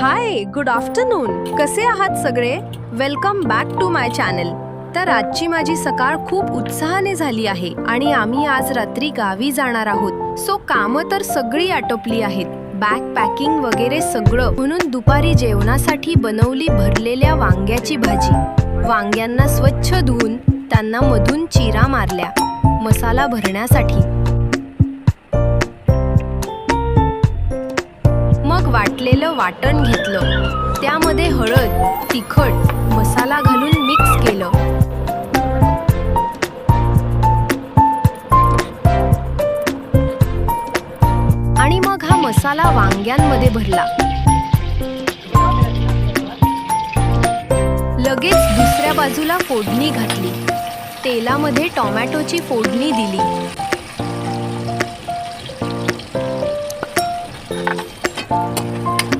Hi good afternoon कसे आहात सगळे? Welcome back to my channel तर आजची माझी सकाळ खूप उत्साहाने झाली आहे आणि आम्ही आज रात्री गावी जाणार आहोत. सो कामं तर सगळी आटोपली आहेत. बॅग पॅकिंग वगैरे सगळं. म्हणून दुपारी जेवणासाठी बनवली भरलेल्या वांग्याची भाजी. वांग्यांना स्वच्छ धुवून त्यांना मधून चिरा मारल्या. मसाला भरण्यासाठी. वाटण घेतलं. त्यामध्ये हळद तिखट मसाला घालून मिक्स केलं. आणि मग हा मसाला वांग्यांमध्ये भरला. लगेच दुसऱ्या बाजूला फोडणी घातली. तेलामध्ये टोमॅटोची फोडणी दिली. पाणी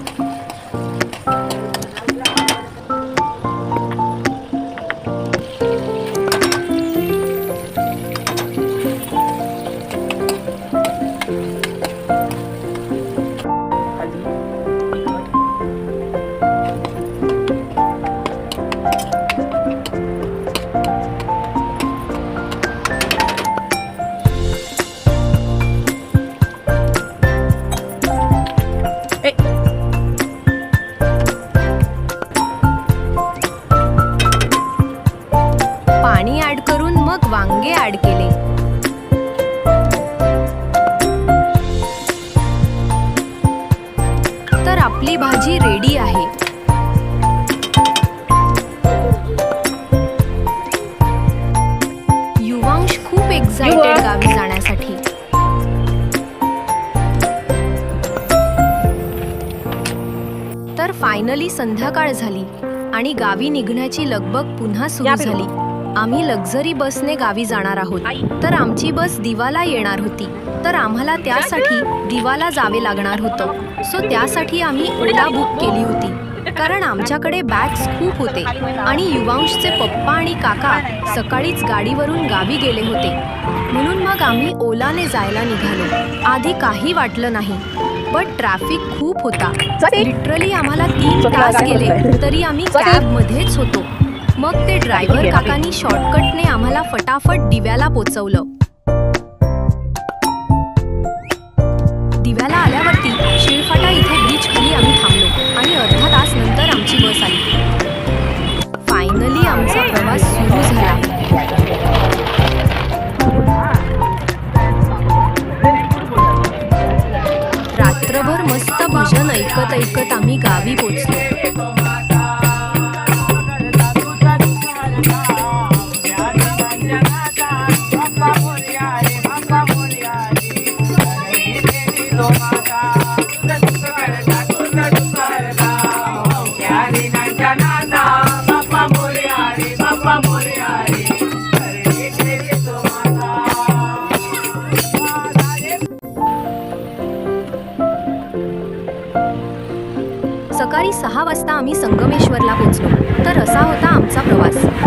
वांगे ऍड केले तर आपली भाजी रेडी आहे युवांश खूप एक्साइटेड. गावी जाण्यासाठी तर फायनली संध्याकाळ झाली आणि गावी निघण्याची लगबग पुन्हा सुरू. झाली आम्ही लक्झरी बसने गावी जाणार आहोत. तर आमची बस दिवाला येणार होती. तर आम्हाला त्यासाठी दिवाला जावे लागणार होतं. सो त्यासाठी आम्ही ओला बुक केली होती. कारण आमच्याकडे बॅग्स खूप होते. आणि युवांशचे पप्पा आणि काका सकाळीच गाडीवरून गावी गेले होते. म्हणून मग आम्ही ओलाने जायला निघालो. आधी काही वाटलं नाही. बट ट्रॅफिक खूप होता. लिटरली आम्हाला तीन तास गेले? तरी आम्ही चालेल. कॅब मध्येच होतो. मग ते ड्रायव्हर काकांनी शॉर्टकटने आम्हाला फटाफट दिव्याला पोचवलं. दिव्याला आल्यावरती शिळफाटा इथे बीच खाली आम्ही थांबलो आणि अर्धा तास नंतर आमची बस आली. फायनली आमचा प्रवास सुरू झाला. रात्रभर मस्त भजन ऐकत ऐकत आम्ही गावी पोचलो. सकाळी सहा वाजता आम्ही संगमेश्वरला पोहोचलो. तर असा होता आमचा प्रवास.